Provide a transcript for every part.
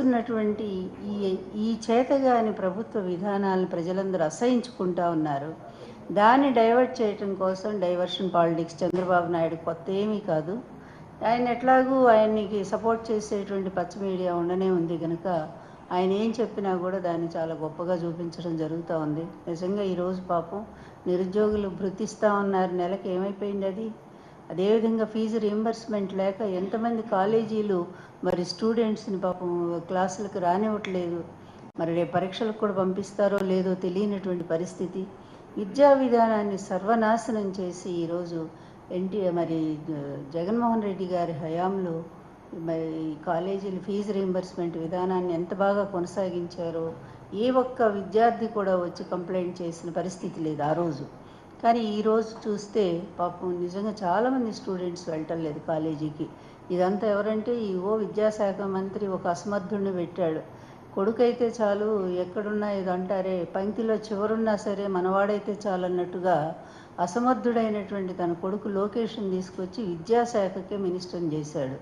వస్తున్నటువంటి ఈ ఈ చేతగాని ప్రభుత్వ విధానాలను ప్రజలందరూ అసహించుకుంటా ఉన్నారు. దాన్ని డైవర్ట్ చేయటం కోసం డైవర్షన్ పాలిటిక్స్ చంద్రబాబు నాయుడు కొత్త ఏమీ కాదు. ఆయన ఎట్లాగూ ఆయనకి సపోర్ట్ చేసేటువంటి పచ్చ మీడియా ఉండనే ఉంది కనుక ఆయన ఏం చెప్పినా కూడా దాన్ని చాలా గొప్పగా చూపించడం జరుగుతూ ఉంది. నిజంగా ఈరోజు పాపం నిరుద్యోగులు భృతిస్తూ ఉన్నారు. నెలకి ఏమైపోయింది అది? అదేవిధంగా ఫీజు రీంబర్స్మెంట్ లేక ఎంతమంది కాలేజీలు మరి స్టూడెంట్స్ని పాపం క్లాసులకు రానివ్వట్లేదు. మరి రేపు పరీక్షలకు కూడా పంపిస్తారో లేదో తెలియనటువంటి పరిస్థితి. విద్యా విధానాన్ని సర్వనాశనం చేసి ఈరోజు ఎన్టీ మరి జగన్మోహన్ రెడ్డి గారి హయాంలో మరి ఈ కాలేజీలు ఫీజు రీంబర్స్మెంట్ విధానాన్ని ఎంత బాగా కొనసాగించారో ఏ ఒక్క విద్యార్థి కూడా వచ్చి కంప్లైంట్ చేసిన పరిస్థితి లేదు ఆ రోజు. కానీ ఈరోజు చూస్తే పాపం నిజంగా చాలామంది స్టూడెంట్స్ వెళ్ళటం లేదు కాలేజీకి. ఇదంతా ఎవరంటే ఈ ఓ విద్యాశాఖ మంత్రి ఒక అసమర్థుడిని పెట్టాడు. కొడుకైతే చాలు ఎక్కడున్నా ఇది అంటారే పంక్తిలో చివరున్నా సరే మనవాడైతే చాలు అన్నట్టుగా అసమర్థుడైనటువంటి తన కొడుకు లోకేష్ని తీసుకొచ్చి విద్యాశాఖకే మినిస్టర్ని చేశాడు.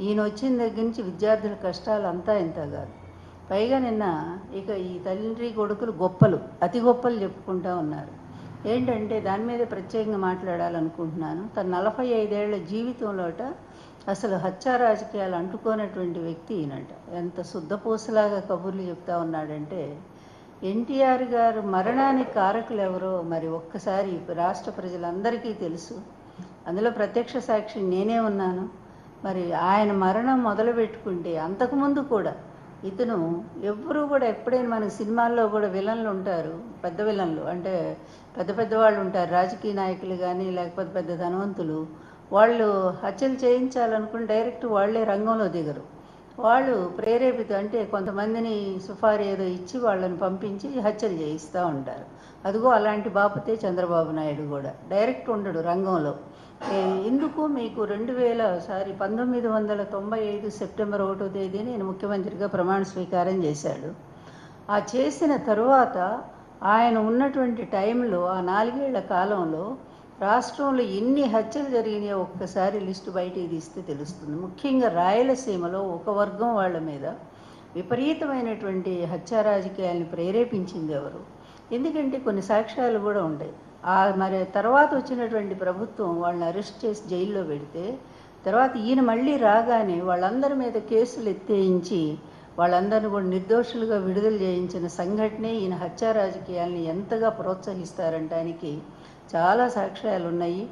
ఈయన వచ్చిన దగ్గర నుంచి విద్యార్థుల కష్టాలు అంతా ఇంత కాదు. పైగా నిన్న ఇక ఈ తండ్రి కొడుకులు గొప్పలు అతి గొప్పలు చెప్పుకుంటా ఉన్నారు. ఏంటంటే దాని మీద ప్రత్యేకంగా మాట్లాడాలనుకుంటున్నాను. తన నలభై ఐదేళ్ళ జీవితంలోట అసలు హత్యా రాజకీయాలు అంటుకోనటువంటి వ్యక్తి ఈయనట. ఎంత శుద్ధపూసలాగా కబుర్లు చెప్తా ఉన్నాడంటే ఎన్టీఆర్ గారు మరణానికి కారకులు ఎవరో మరి ఒక్కసారి రాష్ట్ర ప్రజలందరికీ తెలుసు. అందులో ప్రత్యక్ష సాక్షి నేనే ఉన్నాను. మరి ఆయన మరణం మొదలు పెట్టుకుంటే అంతకుముందు కూడా ఇతను ఎవ్వరూ కూడా ఎప్పుడైనా మన సినిమాల్లో కూడా విలన్లు ఉంటారు పెద్ద విలన్లు. అంటే పెద్ద పెద్ద వాళ్ళు ఉంటారు రాజకీయ నాయకులు కానీ లేకపోతే పెద్ద ధనవంతులు. వాళ్ళు హత్యలు చేయించాలనుకుని డైరెక్ట్ వాళ్ళే రంగంలో దిగరు. వాళ్ళు ప్రేరేపిత అంటే కొంతమందిని సుఫారీ ఏదో ఇచ్చి వాళ్ళని పంపించి హత్యలు చేయిస్తూ ఉంటారు. అదిగో అలాంటి బాపతే చంద్రబాబు నాయుడు కూడా. డైరెక్ట్ ఉండడు రంగంలో. ఎందుకు మీకు రెండు వేల సారీ పంతొమ్మిది వందల తొంభై ఐదు సెప్టెంబర్ ఒకటో తేదీని నేను ముఖ్యమంత్రిగా ప్రమాణ స్వీకారం చేశాడు. ఆ చేసిన తరువాత ఆయన ఉన్నటువంటి టైంలో ఆ నాలుగేళ్ళ కాలంలో రాష్ట్రంలో ఎన్ని హత్యలు జరిగినాయో ఒక్కసారి లిస్టు బయటికి తీస్తే తెలుస్తుంది. ముఖ్యంగా రాయలసీమలో ఒక వర్గం వాళ్ళ మీద విపరీతమైనటువంటి హత్యా రాజకీయాలను ప్రేరేపించింది ఎవరు? ఎందుకంటే కొన్ని సాక్ష్యాలు కూడా ఉంటాయి. మరి తర్వాత వచ్చినటువంటి ప్రభుత్వం వాళ్ళని అరెస్ట్ చేసి జైల్లో పెడితే తర్వాత ఈయన మళ్ళీ రాగానే వాళ్ళందరి మీద కేసులు ఎత్తేయించి వాళ్ళందరిని కూడా నిర్దోషులుగా విడుదల చేయించిన సంఘటనే ఈయన హత్యా రాజకీయాల్ని ఎంతగా ప్రోత్సహిస్తారంటానికి చాలా సాక్ష్యాలు ఉన్నాయి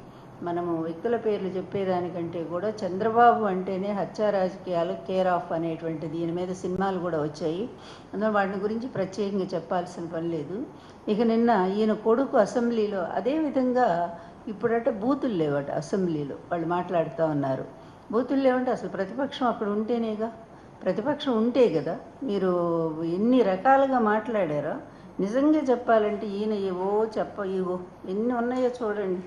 మనము వ్యక్తుల పేర్లు చెప్పేదానికంటే కూడా చంద్రబాబు అంటేనే హత్యా రాజకీయాలు కేర్ ఆఫ్ అనేటువంటి దీని మీద సినిమాలు కూడా వచ్చాయి. అందులో వాటిని గురించి ప్రత్యేకంగా చెప్పాల్సిన పని లేదు. ఇక నిన్న ఈయన కొడుకు అసెంబ్లీలో అదేవిధంగా ఇప్పుడంటే బూతులు లేవట అసెంబ్లీలో వాళ్ళు మాట్లాడుతూ ఉన్నారు. బూతులు లేవంటే అసలు ప్రతిపక్షం అక్కడ ఉంటేనేగా? ప్రతిపక్షం ఉంటే కదా? మీరు ఎన్ని రకాలుగా మాట్లాడారో నిజంగా చెప్పాలంటే ఈయన ఏవో చెప్ప ఇవో ఎన్ని ఉన్నాయో చూడండి.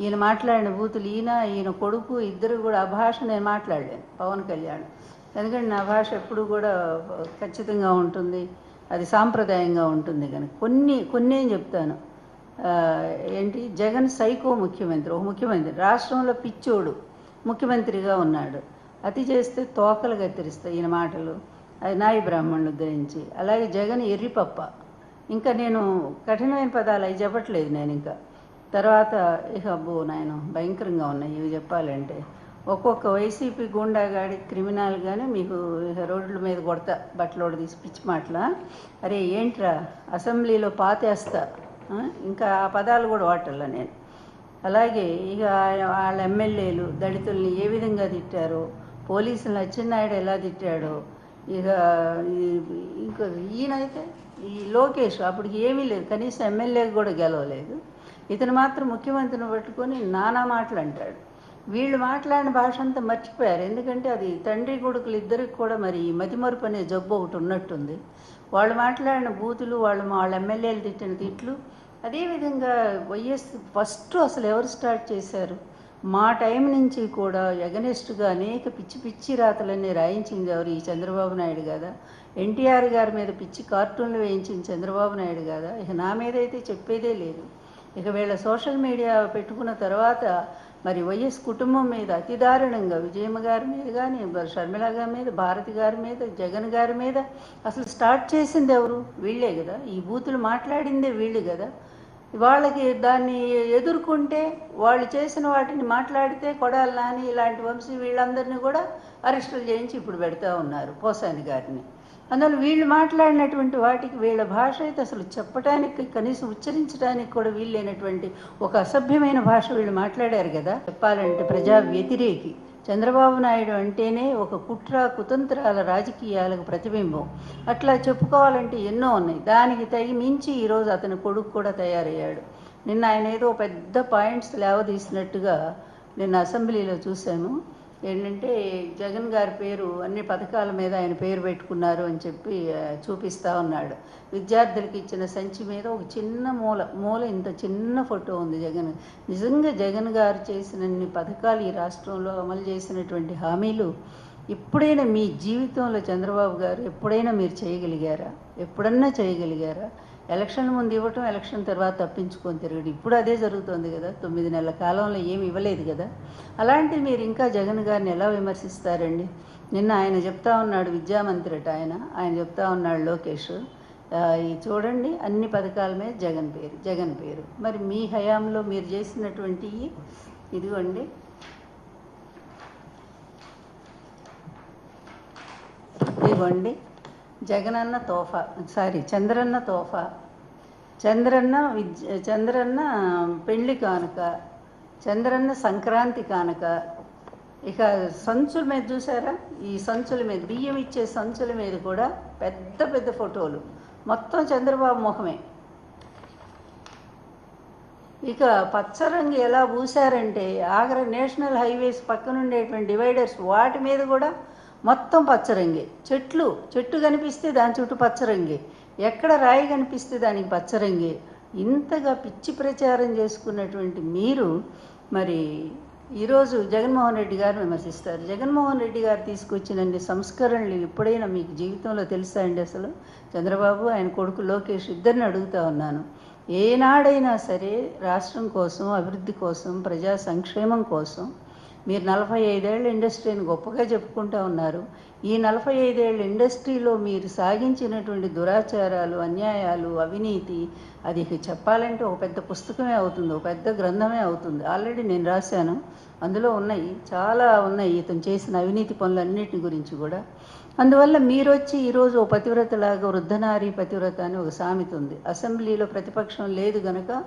ఈయన మాట్లాడిన బూతులు ఈయన ఈయన కొడుకు ఇద్దరు కూడా ఆ భాష నేను మాట్లాడలేను పవన్ కళ్యాణ్. ఎందుకంటే నా భాష ఎప్పుడు కూడా ఖచ్చితంగా ఉంటుంది అది సాంప్రదాయంగా ఉంటుంది కనుక. కొన్ని కొన్ని చెప్తాను. ఏంటి? జగన్ సైకో ముఖ్యమంత్రి ఒక ముఖ్యమంత్రి. రాష్ట్రంలో పిచ్చోడు ముఖ్యమంత్రిగా ఉన్నాడు. అతి చేస్తే తోకలు కత్తిరిస్తాయి ఈయన మాటలు. అది నాయి బ్రాహ్మణులు ఉద్ధరించి. అలాగే జగన్ ఎర్రిపప్ప. ఇంకా నేను కఠినమైన పదాలు అవి చెప్పట్లేదు నేను ఇంకా. తర్వాత ఇక అబ్బో నాయన భయంకరంగా ఉన్నాయి ఇవి చెప్పాలంటే. ఒక్కొక్క వైసీపీ గుండాగాడి క్రిమినల్ కానీ మీకు ఇక రోడ్ల మీద కొడతా బట్టలోడు తీసి పిచ్చి మాటల. అరే ఏంట్రా అసెంబ్లీలో పాతేస్తా. ఇంకా ఆ పదాలు కూడా వాటల్లా నేను. అలాగే ఇక వాళ్ళ ఎమ్మెల్యేలు దళితుల్ని ఏ విధంగా తిట్టారో పోలీసులు అచ్చెన్నాయుడు ఎలా తిట్టాడో ఇక ఇంకా ఈయనైతే ఈ లోకేష్ అప్పటికి ఏమీ లేదు కనీసం ఎమ్మెల్యేకి కూడా గెలవలేదు. ఇతను మాత్రం ముఖ్యమంత్రిని పట్టుకొని నానా మాటలు అంటాడు. వీళ్ళు మాట్లాడిన భాష అంతా మర్చిపోయారు. ఎందుకంటే అది తండ్రి కొడుకులు ఇద్దరికి కూడా మరి మతిమరుపు అనే జబ్బు ఒకటి ఉన్నట్టుంది. వాళ్ళు మాట్లాడిన బూతులు వాళ్ళు వాళ్ళ ఎమ్మెల్యేలు తిట్టిన తిట్లు అదేవిధంగా వైఎస్ ఫస్ట్ అసలు ఎవరు స్టార్ట్ చేశారు? మా టైం నుంచి కూడా ఎగనెస్ట్గా అనేక పిచ్చి పిచ్చి రాతలన్నీ రాయించింది ఎవరు? ఈ చంద్రబాబు నాయుడు కదా. ఎన్టీఆర్ గారి మీద పిచ్చి కార్టూన్లు వేయించింది చంద్రబాబు నాయుడు కదా. ఇక నా మీద అయితే చెప్పేదే లేదు. ఇక వీళ్ళ సోషల్ మీడియా పెట్టుకున్న తర్వాత మరి వైఎస్ కుటుంబం మీద అతి దారుణంగా విజయమ్మ గారి మీద కానీ షర్మిల గారి మీద భారతి గారి మీద జగన్ గారి మీద అసలు స్టార్ట్ చేసింది ఎవరు? వీళ్ళే కదా. ఈ బూతులు మాట్లాడిందే వీళ్ళు కదా. వాళ్ళకి దాన్ని ఎదుర్కొంటే వాళ్ళు చేసిన వాటిని మాట్లాడితే కొడాలి నాని ఇలాంటి వంశీ వీళ్ళందరినీ కూడా అరెస్టులు చేయించి ఇప్పుడు పెడతా ఉన్నారు పోసాని గారిని. అందువల్ల వీళ్ళు మాట్లాడినటువంటి వాటికి వీళ్ళ భాష అయితే అసలు చెప్పడానికి కనీసం ఉచ్చరించడానికి కూడా వీళ్ళైనటువంటి ఒక అసభ్యమైన భాష వీళ్ళు మాట్లాడారు కదా. చెప్పాలంటే ప్రజా వ్యతిరేకి. చంద్రబాబు నాయుడు అంటేనే ఒక కుట్ర కుతంత్రాల రాజకీయాలకు ప్రతిబింబం. అట్లా చెప్పుకోవాలంటే ఎన్నో ఉన్నాయి. దానికి తగి మించి ఈరోజు అతని కొడుకు కూడా తయారయ్యాడు. నిన్న ఆయన ఏదో పెద్ద పాయింట్స్ లేవదీసినట్టుగా నిన్న అసెంబ్లీలో చూశాను. ఏంటంటే జగన్ గారి పేరు అన్ని పథకాల మీద ఆయన పేరు పెట్టుకున్నారు అని చెప్పి చూపిస్తూ చూపిస్తా ఉన్నాడు. విద్యార్థులకు ఇచ్చిన సంచి మీద ఒక చిన్న మూల మూల ఇంత చిన్న ఫోటో ఉంది జగన్. నిజంగా జగన్ గారు చేసినన్ని పథకాలు ఈ రాష్ట్రంలో అమలు చేసినటువంటి హామీలు ఎప్పుడైనా మీ జీవితంలో చంద్రబాబు గారు ఎప్పుడైనా మీరు చేయగలిగారా? ఎప్పుడన్నా చేయగలిగారా? ఎలక్షన్ ముందు ఇవ్వటం ఎలక్షన్ తర్వాత తప్పించుకొని తిరగడం. ఇప్పుడు అదే జరుగుతోంది కదా. తొమ్మిది నెలల కాలంలో ఏమి ఇవ్వలేదు కదా. అలాంటి మీరు ఇంకా జగన్ గారిని ఎలా విమర్శిస్తారండి? నిన్న ఆయన చెప్తా ఉన్నాడు విద్యామంత్రి ఆయన. ఆయన చెప్తా ఉన్నాడు లోకేష్. ఈ చూడండి అన్ని పథకాల మీద జగన్ పేరు జగన్ పేరు. మరి మీ హయాంలో మీరు చేసినటువంటి ఇదిగోండి. ఇదిగోండి. జగనన్న తోఫా సారీ చంద్రన్న తోఫా. చంద్రన్న విద్య చంద్రన్న పెళ్ళి కానుక చంద్రన్న సంక్రాంతి కానుక. ఇక సంచుల మీద చూసారా? ఈ సంచుల మీద బియ్యం ఇచ్చే సంచుల మీద కూడా పెద్ద పెద్ద ఫోటోలు. మొత్తం చంద్రబాబు ముఖమే ఇక పచ్చరంగు ఎలా పూసారంటే ఆగ్రా నేషనల్ హైవేస్ పక్కన ఉండేటువంటి డివైడర్స్ వాటి మీద కూడా మొత్తం పచ్చరంగి. చెట్లు చెట్టు కనిపిస్తే దాని చుట్టూ పచ్చరంగి. ఎక్కడ రాయి కనిపిస్తే దానికి పచ్చరంగి. ఇంతగా పిచ్చి ప్రచారం చేసుకున్నటువంటి మీరు మరి ఈరోజు జగన్మోహన్ రెడ్డి గారు విమర్శిస్తారు. జగన్మోహన్ రెడ్డి గారు తీసుకొచ్చినన్ని సంస్కరణలు ఎప్పుడైనా మీకు జీవితంలో తెలుసా అండి అసలు? చంద్రబాబు ఆయన కొడుకు లోకేష్ ఇద్దరిని అడుగుతా ఉన్నాను. ఏనాడైనా సరే రాష్ట్రం కోసం అభివృద్ధి కోసం ప్రజా సంక్షేమం కోసం మీరు నలభై ఐదేళ్ళ ఇండస్ట్రీని గొప్పగా చెప్పుకుంటూ ఉన్నారు. ఈ నలభై ఐదేళ్ళ ఇండస్ట్రీలో మీరు సాగించినటువంటి దురాచారాలు అన్యాయాలు అవినీతి అది చెప్పాలంటే ఒక పెద్ద పుస్తకమే అవుతుంది ఒక పెద్ద గ్రంథమే అవుతుంది. ఆల్రెడీ నేను రాశాను. అందులో ఉన్నాయి చాలా ఉన్నాయి ఇతను చేసిన అవినీతి పనులన్నిటి గురించి కూడా. అందువల్ల మీరు వచ్చి ఈరోజు ఓ పతివ్రతలాగా వృద్ధనారి పతివ్రత అని ఒక సామెత ఉంది. అసెంబ్లీలో ప్రతిపక్షం లేదు గనక